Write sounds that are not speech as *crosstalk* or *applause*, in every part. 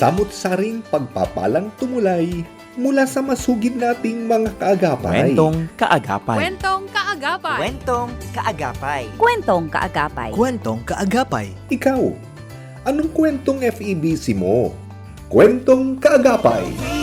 samot-saring pagpapalang tumulay mula sa masugid nating mga kaagapay. Kwentong kaagapay. Kwentong kaagapay. Kwentong kaagapay. Kwentong kaagapay. Kwentong kaagapay. Ikaw, anong kwentong FEBC mo? Kwentong kaagapay. Awitin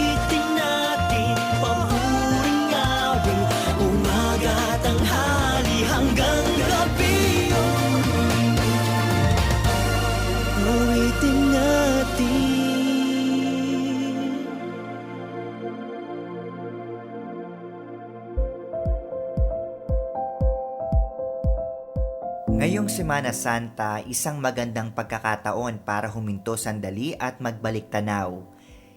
Ngayong Semana Santa, isang magandang pagkakataon para huminto sandali at magbalik tanaw.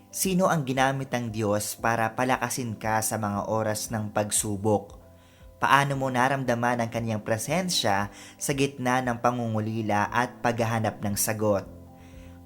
Sino ang ginamit ng Diyos para palakasin ka sa mga oras ng pagsubok? Paano mo naramdaman ang kanyang presensya sa gitna ng pangungulila at paghahanap ng sagot?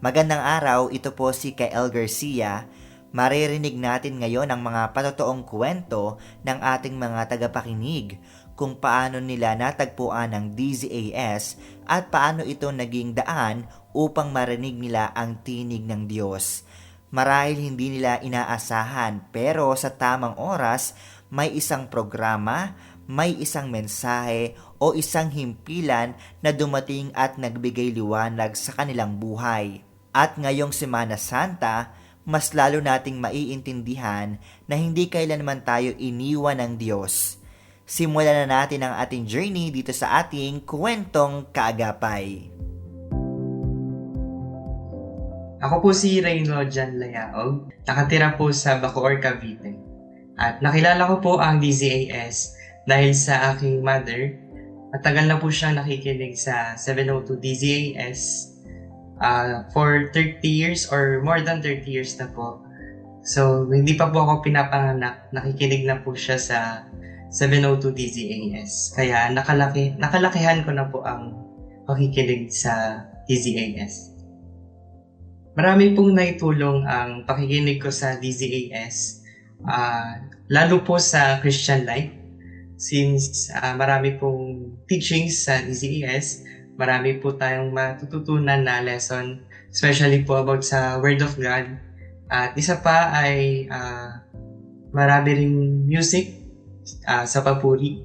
Magandang araw, ito po si Kael Garcia. Maririnig natin ngayon ang mga patotoong kwento ng ating mga tagapakinig kung paano nila natagpuan ang DZAS at paano ito naging daan upang marinig nila ang tinig ng Diyos. Marahil hindi nila inaasahan pero sa tamang oras may isang programa, may isang mensahe o isang himpilan na dumating at nagbigay liwanag sa kanilang buhay. At ngayong Semana Santa, mas lalo nating maiintindihan na hindi kailanman tayo iniwan ng Diyos. Simulan na natin ang ating journey dito sa ating kwentong kaagapay. Ako po si Reyno Jan Layaog, nakatira po sa Bacoor, Cavite. At nakilala ko po ang DZAS dahil sa aking mother. Matagal na po siyang nakikinig sa 702 DZAS uh, for 30 years or more than 30 years na po. So, hindi pa po ako pinapanganak, nakikinig na po siya sa 702 DZAS. Kaya nakalaki, nakalakihan ko na po ang pakikinig sa DZAS. Marami pong naitulong ang pakikinig ko sa DZAS, ah, lalo po sa Christian life. Since ah, marami pong teachings sa DZAS, marami po tayong matututunan na lesson, especially po about sa Word of God. At isa pa ay ah, marami ring music ah, sa papuri.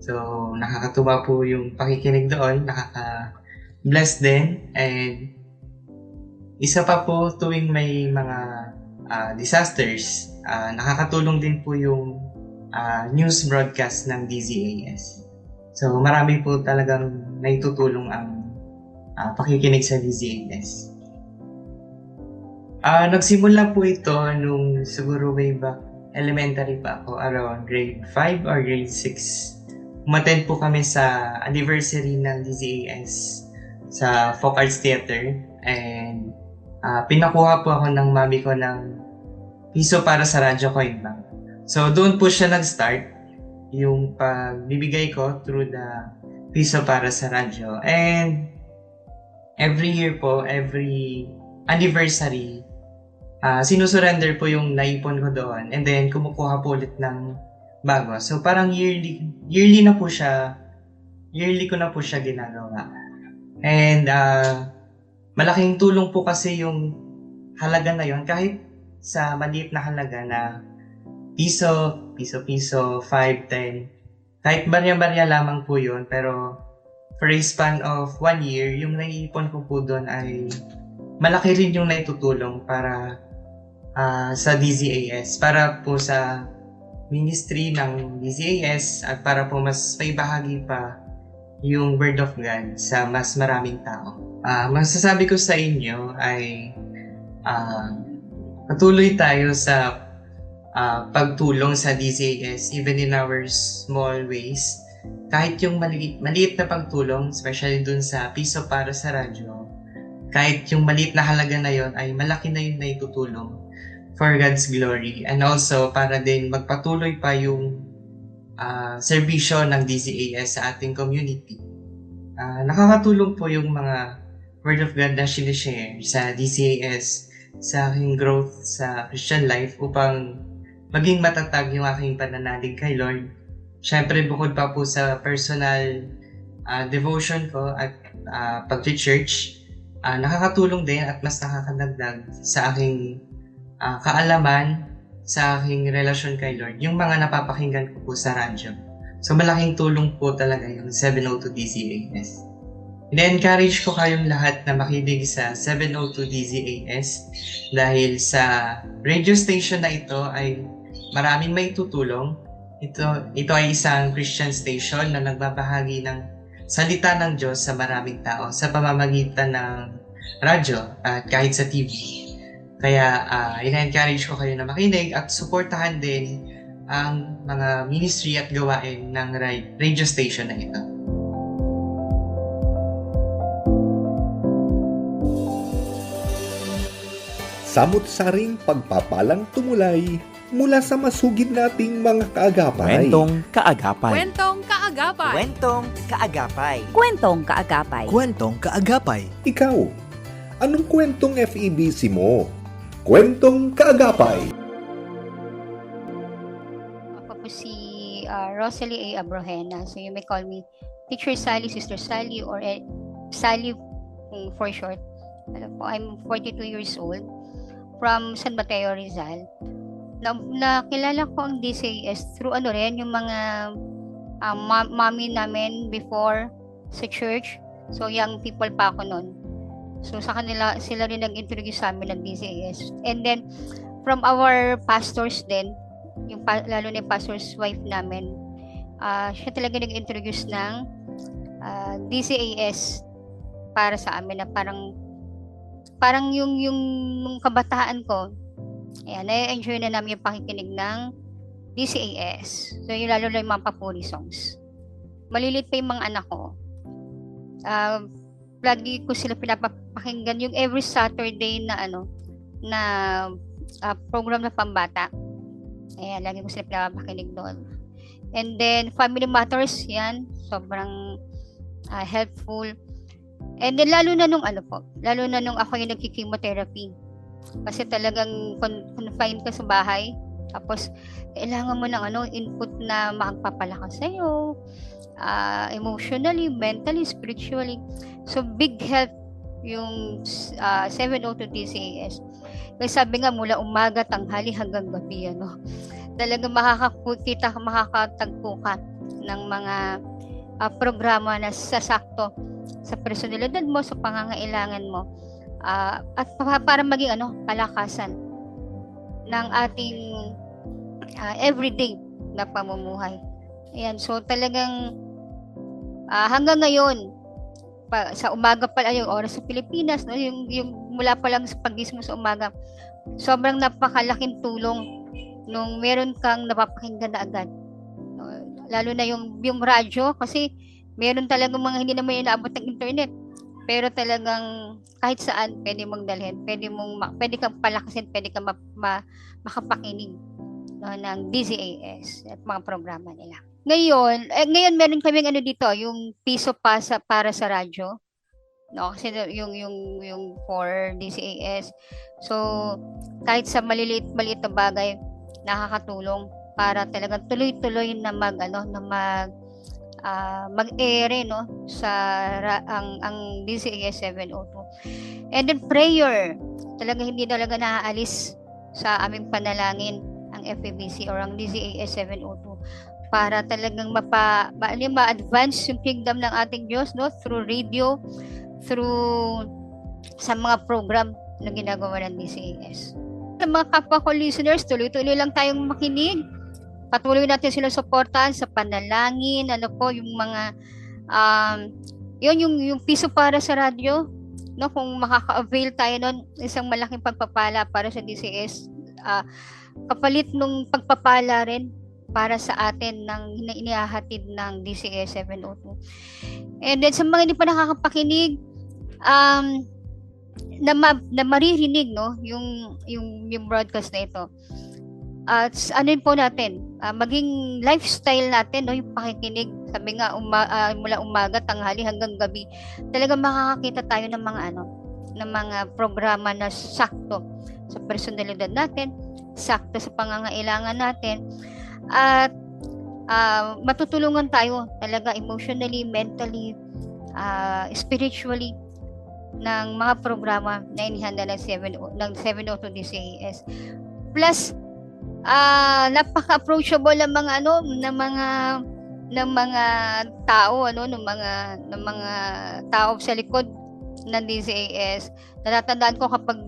So, nakakatuwa po yung pakikinig doon, nakaka-bless din, and isa pa po tuwing may mga ah, disasters, ah, nakakatulong din po yung ah, news broadcast ng DZAS. So marami po talagang naitutulong ang ah, pakikinig sa DZAS. Ah, nagsimula po ito nung siguro way back elementary pa ako, around grade 5 or grade 6. Umattend po kami sa anniversary ng DZAS sa Folk Arts Theater and ah, pinakuha po ako ng mami ko ng piso para sa radyo coin bank. So doon po siya nag-start yung pagbibigay ko through the piso para sa radyo. And every year po, every anniversary, ah sinusurrender po yung naipon ko doon and then kumukuha po ulit ng bago. So parang yearly, yearly na po siya, yearly ko na po siya ginagawa. And ah malaking tulong po kasi yung halaga na yon kahit sa maliit na halaga na piso, piso-piso, 5, 10. Kahit barya-barya lamang po yun, pero for a span of one year, yung naiipon ko po doon ay malaki rin yung naitutulong para ah, sa DZAS, para po sa ministry ng DZAS at para po mas may bahagi pa yung Word of God sa mas maraming tao. Ah, masasabi ko sa inyo ay ah, patuloy tayo sa ah, pagtulong sa DZAS even in our small ways. Kahit yung maliit, maliit na pagtulong, especially dun sa piso para sa radyo, kahit yung maliit na halaga na yon ay malaki na yun na itutulong for God's glory. And also, para din magpatuloy pa yung ah, serbisyo ng DZAS sa ating community. Ah, nakakatulong po yung mga Word of God na sinishare sa DCAS sa aking growth sa Christian life upang maging matatag yung aking pananalig kay Lord. Siyempre, bukod pa po sa personal ah, devotion ko at uh, pag-church, ah, nakakatulong din at mas nakakadagdag sa aking ah, kaalaman, sa aking relasyon kay Lord, yung mga napapakinggan ko po sa radyo. So malaking tulong po talaga yung 702 DZAS. Ina-encourage ko kayong lahat na makinig sa 702 DZAS dahil sa radio station na ito ay maraming may tutulong. Ito, ito ay isang Christian station na nagbabahagi ng salita ng Diyos sa maraming tao sa pamamagitan ng radyo at kahit sa TV. Kaya uh, ina-encourage ko kayo na makinig at suportahan din ang mga ministry at gawain ng ra- radio station na ito. Samot-saring pagpapalang tumulay mula sa masugid nating mga kaagapay. Kwentong kaagapay. Kwentong kaagapay. Kwentong kaagapay. Kwentong kaagapay. Kwentong kaagapay. Ikaw, anong kwentong FEBC mo? Kwentong kaagapay. Ako po si uh, Rosalie A. Abrojena. So you may call me Teacher Sally, Sister Sally, or eh, Sally mm, for short. Ano po, I'm 42 years old from San Mateo, Rizal. Na, nakilala ko ang DCAS through ano rin, yung mga uh, ma- mami namin before sa church. So young people pa ako noon. So sa kanila, sila rin nag-introduce sa amin ng DCAS. And then, from our pastors din, yung lalo na pastor's wife namin, ah siya talaga nag-introduce ng ah, DCAS para sa amin na parang parang yung yung nung kabataan ko ayan, na-enjoy na namin yung pakikinig ng DCAS. So, yung lalo na yung mga papuri songs. Malilit pa yung mga anak ko. Uh, lagi ko sila pinapakinggan yung every Saturday na ano, na ah, program na pambata. Ayan, lagi ko sila pinapakinig doon. And then, Family Matters, yan. Sobrang ah, helpful. And then, lalo na nung ano po, lalo na nung ako yung nagki-chemotherapy. Kasi talagang con- confined ka sa bahay. Tapos, kailangan mo ng ano, input na makapapalakas sa'yo. ah, emotionally, mentally, spiritually. So, big help yung ah, 702 TCAS. Kasi sabi nga, mula umaga, tanghali hanggang gabi, ano, talagang makakakita, makakatagpo ka ng mga ah, programa na sasakto sa personalidad mo, sa pangangailangan mo, ah, at pa- para maging ano, kalakasan ng ating ah, everyday na pamumuhay. Ayan, so talagang ah, hanggang ngayon, pa, sa umaga pa lang yung oras sa Pilipinas, no, yung, yung mula pa lang sa pagising mo sa umaga, sobrang napakalaking tulong nung meron kang napapakinggan na agad. Lalo na yung, yung radyo, kasi meron talagang mga hindi naman inaabot ng internet. Pero talagang kahit saan pwede mong dalhin, pwede mong pwede kang palakasin, pwede kang ma- ma- makapakinig no, ng DZAS at mga programa nila. Ngayon, eh, ngayon meron kaming ano dito, yung piso pa sa, para sa radyo. No, kasi yung yung yung for DCAS. So, kahit sa maliliit maliit na bagay, nakakatulong para talagang tuloy-tuloy na mag ano na mag ah, mag-ere no sa ra- ang ang DCAS 702. And then prayer, talaga hindi talaga naaalis sa aming panalangin ang FEBC or ang DCAS 702 para talagang mapa ma, ano ma-advance yung kingdom ng ating Diyos no through radio through sa mga program na ginagawa ng DCAS. Sa mga kapwa ko listeners, tuloy-tuloy lang tayong makinig. Patuloy natin sila suportahan sa panalangin, ano po, yung mga, um, yun, yung, yung piso para sa radyo, no, kung makaka-avail tayo nun, isang malaking pagpapala para sa DCS, ah, kapalit nung pagpapala rin para sa atin ng inihahatid ng DCS 702. And then sa mga hindi pa nakakapakinig, um, na, ma- na maririnig no yung yung yung broadcast na ito. At s- ano po natin? Ah, maging lifestyle natin no yung pakikinig. Sabi nga uma, ah, mula umaga tanghali hanggang gabi. Talagang makakakita tayo ng mga ano ng mga programa na sakto sa personalidad natin sakto sa pangangailangan natin at ah, matutulungan tayo talaga emotionally mentally ah, spiritually ng mga programa na inihanda ng 7 ng 702 DCAS. Plus ah napaka-approachable ng mga ano ng mga ng mga tao ano ng mga ng mga tao sa likod ng DCAS. Natatandaan ko kapag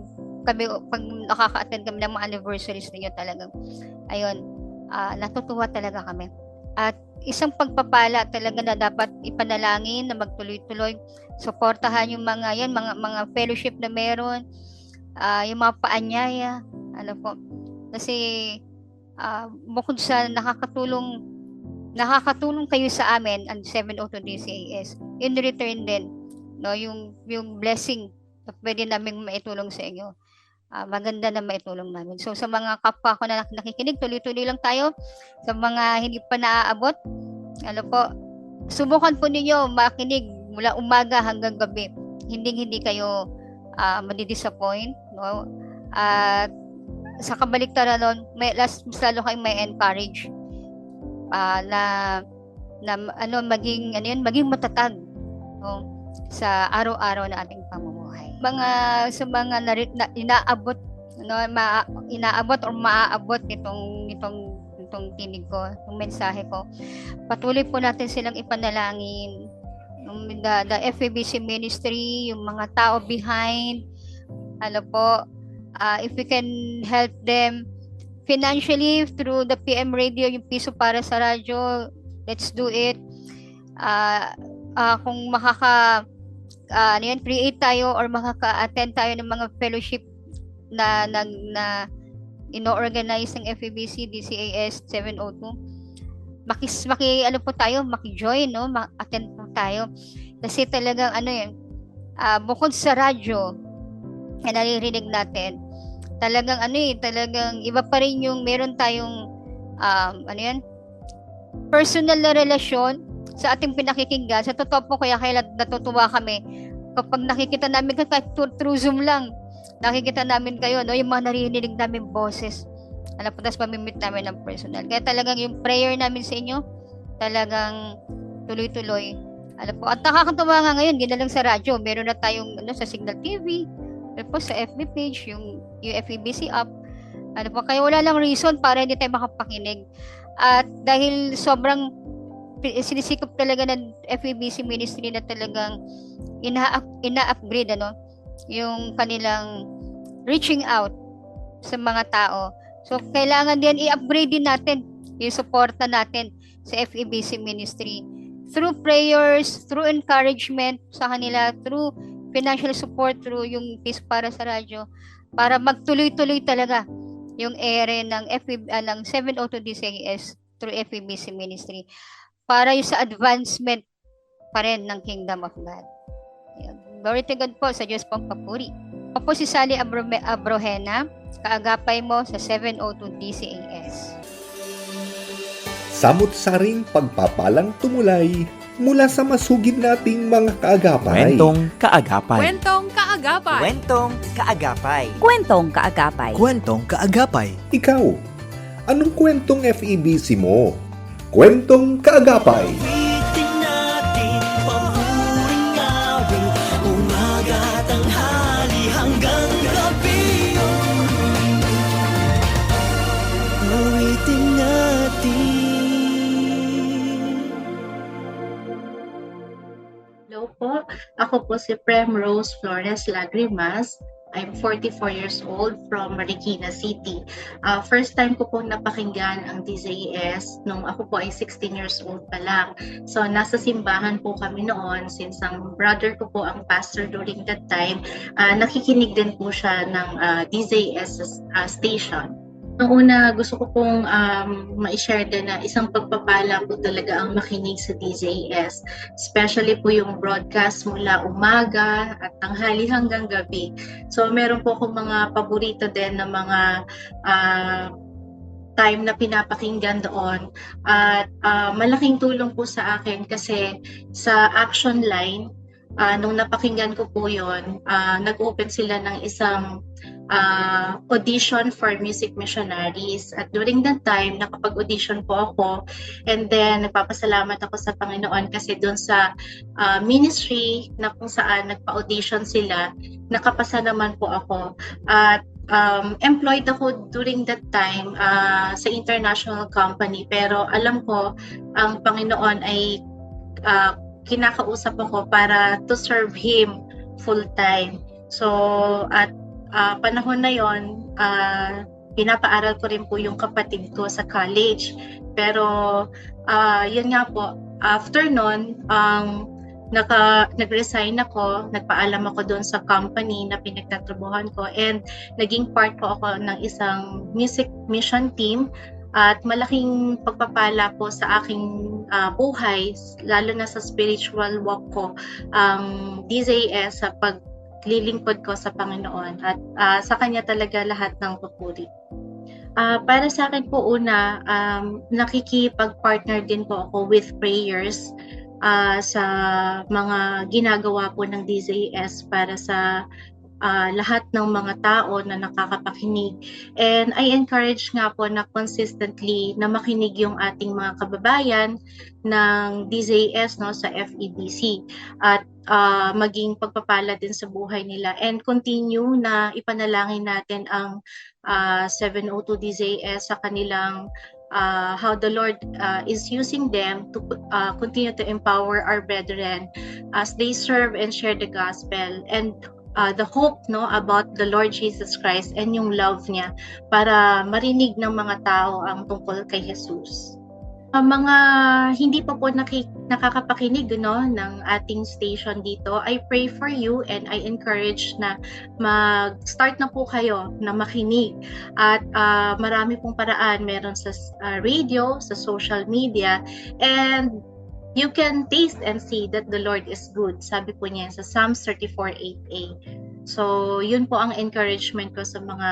kami pag nakaka-attend kami ng mga anniversaries ninyo talagang ayun ah, natutuwa talaga kami. At isang pagpapala talaga na dapat ipanalangin na magtuloy-tuloy. Suportahan yung mga yan mga mga fellowship na meron. Ah, yung mga paanyaya ano po. Kasi ah, bukod sa nakakatulong nakakatulong kayo sa amin ang 702 DCAS in return din no yung yung blessing na pwede naming maitulong sa inyo Ah, maganda na maitulong namin. So sa mga kapwa ko na nak- nakikinig tuloy-tuloy lang tayo. Sa mga hindi pa naaabot ano po subukan po ninyo makinig mula umaga hanggang gabi. Hindi hindi kayo uh, madi-disappoint no? At sa kabaliktaran nun may last lalo kayong may encourage ah, na na ano maging ano yun maging matatag no? Sa araw-araw na ating pamumuhay mga sa mga nari- na, inaabot no ma, inaabot or maaabot nitong nitong nitong tinig ko yung mensahe ko patuloy po natin silang ipanalangin yung the, the FEBC ministry, yung mga tao behind, ano po, uh, if we can help them financially through the PM radio, yung piso para sa radyo, let's do it. Uh, uh, kung makaka, uh, ano yan, create tayo or makaka-attend tayo ng mga fellowship na, na, na ino-organize ng FEBC, DCAS 702, makis maki ano po tayo maki-join no? Ma-attend po tayo. Kasi talagang ano yun ah, bukod sa radyo na naririnig natin talagang ano eh talagang iba pa rin yung meron tayong um, ano yan personal na relasyon sa ating pinakikinggan sa totoo po kaya kaya natutuwa kami kapag nakikita namin kahit through, Zoom lang nakikita namin kayo no yung mga naririnig namin boses ano po, tapos mamimit namin ng personal. Kaya talagang yung prayer namin sa inyo, talagang tuloy-tuloy. Ano po, at nakakatuwa nga ngayon, hindi na lang sa radyo, meron na tayong ano, sa Signal TV, po, sa FB page, yung, yung FEBC app. Ano po, kaya wala lang reason para hindi tayo makapakinig. At dahil sobrang sinisikap talaga ng FEBC ministry na talagang ina- ina-upgrade ano, yung kanilang reaching out sa mga tao. So, kailangan din i-upgrade din natin yung suporta natin sa FEBC ministry. Through prayers, through encouragement sa kanila, through financial support, through yung peace para sa radyo, para magtuloy-tuloy talaga yung ere ng, FEB, uh, ng 702 DCAS through FEBC ministry para yung sa advancement pa rin ng Kingdom of God. Glory to God po sa Diyos pong papuri. Ako po si Sally Abro- Abrohena, kaagapay mo sa 702 DCAS. Samot-saring pagpapalang tumulay mula sa masugid nating mga kaagapay. Kwentong kaagapay. Kwentong kaagapay. Kwentong kaagapay. Kwentong kaagapay. Kwentong kaagapay. Ikaw, anong kwentong FEBC mo? Kwentong kaagapay. Awitin natin pamuring awit Umaga, tanghali hanggang gabi Awitin natin Hello po. Ako po si Rose Flores Lagrimas. I'm 44 years old from Marikina City. Uh, first time ko po napakinggan ang DZAS nung ako po ay 16 years old pa lang. So nasa simbahan po kami noon since ang brother ko po ang pastor during that time. Uh, nakikinig din po siya ng uh, DZAS uh, station. Noong una, gusto ko pong um, ma-share din na isang pagpapala po talaga ang makinig sa DJS. Especially po yung broadcast mula umaga at tanghali hanggang gabi. So meron po akong mga paborito din na mga uh, time na pinapakinggan doon. At uh, malaking tulong po sa akin kasi sa action line, uh, nung napakinggan ko po yon uh, nag-open sila ng isang uh, audition for music missionaries. At during that time, nakapag-audition po ako. And then, nagpapasalamat ako sa Panginoon kasi doon sa uh, ministry na kung saan nagpa-audition sila, nakapasa naman po ako. At um, employed ako during that time uh, sa international company. Pero alam ko, ang Panginoon ay uh, kinakausap ako para to serve Him full-time. So, at uh, panahon na yon, uh, pinapaaral ko rin po yung kapatid ko sa college. Pero, uh, yun nga po, after nun, ang naka, nag-resign ako, nagpaalam ako doon sa company na pinagtatrabuhan ko and naging part po ako ng isang music mission team at malaking pagpapala po sa aking uh, buhay, lalo na sa spiritual walk ko, ang um, DZS sa paglilingkod ko sa Panginoon at uh, sa Kanya talaga lahat ng papuri. Uh, para sa akin po una, um, nakikipag-partner din po ako with prayers uh, sa mga ginagawa po ng DZS para sa uh, lahat ng mga tao na nakakapakinig. And I encourage nga po na consistently na makinig yung ating mga kababayan ng DZS no sa FEBC at uh, maging pagpapala din sa buhay nila. And continue na ipanalangin natin ang uh, 702 DZS sa kanilang uh, how the Lord uh, is using them to uh, continue to empower our brethren as they serve and share the gospel. And uh, the hope no about the Lord Jesus Christ and yung love niya para marinig ng mga tao ang tungkol kay Jesus. Ang mga hindi pa po naki, nakakapakinig no ng ating station dito, I pray for you and I encourage na mag-start na po kayo na makinig. At uh, marami pong paraan meron sa uh, radio, sa social media and you can taste and see that the Lord is good. Sabi po niya sa Psalms 34:8a. So, yun po ang encouragement ko sa mga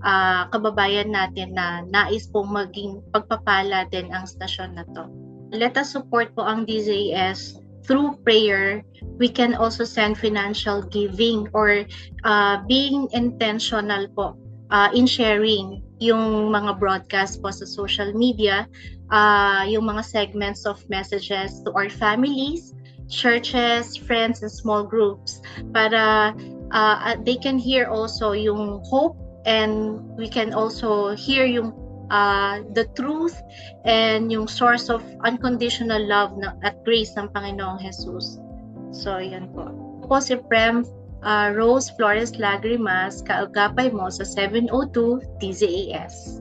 uh, kababayan natin na nais pong maging pagpapala din ang stasyon na to. Let us support po ang DZS through prayer. We can also send financial giving or uh, being intentional po uh, in sharing yung mga broadcast po sa social media, uh, yung mga segments of messages to our families, churches, friends, and small groups para uh, they can hear also yung hope and we can also hear yung uh, the truth and yung source of unconditional love na, at grace ng Panginoong Jesus. So, yan po. Po si Prem uh, Rose Flores Lagrimas, kaagapay mo sa 702 TZAS.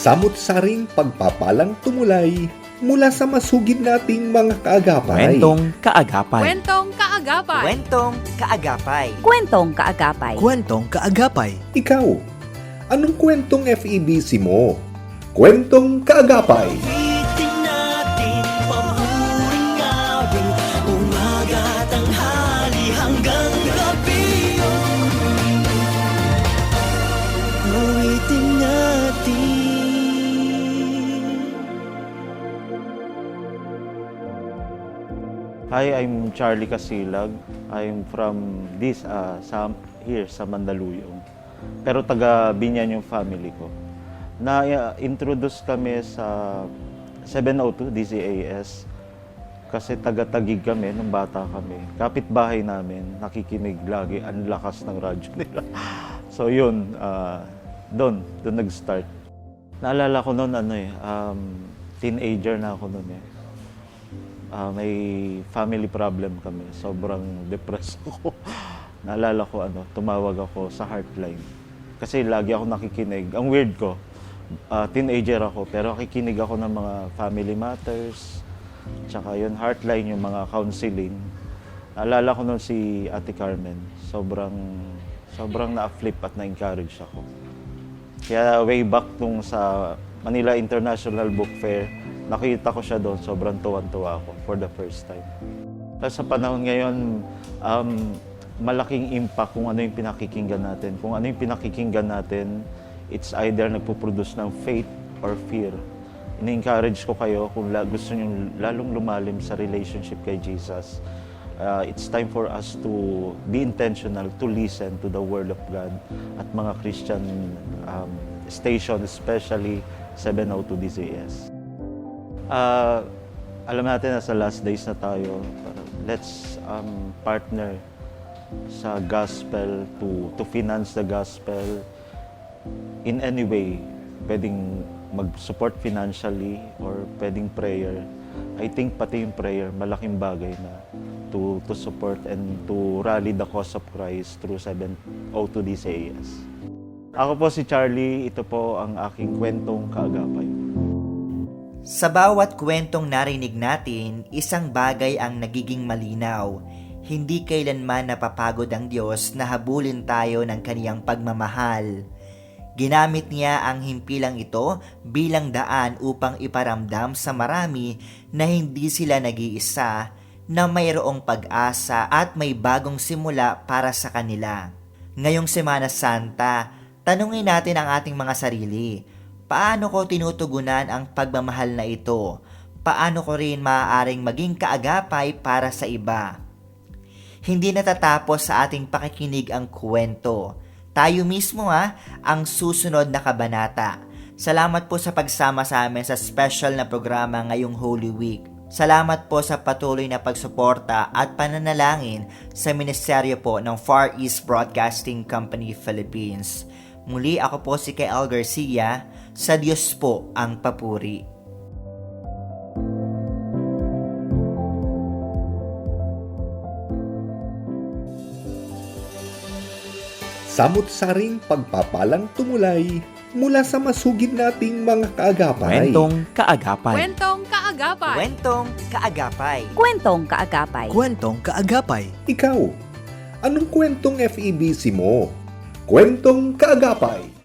Samot-saring pagpapalang tumulay mula sa masugid nating mga kaagapay. Kwentong kaagapay. Kwentong kaagapay. Kwentong kaagapay. Kwentong kaagapay. Kwentong kaagapay. Ikaw, anong kwentong FEBC mo? Kwentong kaagapay. Hi, I'm Charlie Casilag. I'm from this uh, sa, here sa Mandaluyong. Pero taga Binyan yung family ko. Na-introduce kami sa 702 DCAS kasi taga-tagig kami nung bata kami. Kapitbahay namin, nakikinig lagi, ang lakas ng radyo *laughs* nila. so yun, uh, doon, doon nag-start. Naalala ko noon, ano eh, um, teenager na ako noon eh. Ah, may family problem kami. Sobrang depressed *laughs* ako. Naalala ko ano, tumawag ako sa Heartline. Kasi lagi ako nakikinig. Ang weird ko, ah, teenager ako, pero nakikinig ako ng mga family matters, tsaka yun, Heartline, yung mga counseling. Naalala ko noon si Ate Carmen. Sobrang, sobrang na-flip at na-encourage ako. Kaya way back nung sa Manila International Book Fair, nakita ko siya doon, sobrang tuwan-tuwa ako for the first time. Tapos sa panahon ngayon, um, malaking impact kung ano yung pinakikinggan natin. Kung ano yung pinakikinggan natin, it's either nagpo-produce ng faith or fear. ini-encourage ko kayo kung gusto nyo lalong lumalim sa relationship kay Jesus. Uh, it's time for us to be intentional to listen to the Word of God at mga Christian um, station, especially 702 DZS. Uh, alam natin na sa last days na tayo, uh, let's um, partner sa gospel to to finance the gospel in any way pwedeng mag-support financially or pwedeng prayer I think pati yung prayer malaking bagay na to to support and to rally the cause of Christ through 702 DCAS Ako po si Charlie, ito po ang aking kwentong kaagapay. Sa bawat kwentong narinig natin, isang bagay ang nagiging malinaw. Hindi kailanman napapagod ang Diyos na habulin tayo ng kaniyang pagmamahal. Ginamit niya ang himpilang ito bilang daan upang iparamdam sa marami na hindi sila nag-iisa, na mayroong pag-asa at may bagong simula para sa kanila. Ngayong Semana Santa, tanungin natin ang ating mga sarili. Paano ko tinutugunan ang pagmamahal na ito? Paano ko rin maaaring maging kaagapay para sa iba? Hindi natatapos sa ating pakikinig ang kwento. Tayo mismo ha, ang susunod na kabanata. Salamat po sa pagsama sa amin sa special na programa ngayong Holy Week. Salamat po sa patuloy na pagsuporta at pananalangin sa ministeryo po ng Far East Broadcasting Company Philippines. Muli ako po si Kael Garcia, sa Diyos po ang papuri. Samot-saring pagpapalang tumulay mula sa masugid nating mga kaagapay. Kwentong kaagapay. Kwentong kaagapay. Kwentong kaagapay. Kwentong kaagapay. Kwentong kaagapay. Ikaw, anong kwentong FEBC mo? Kwentong kaagapay.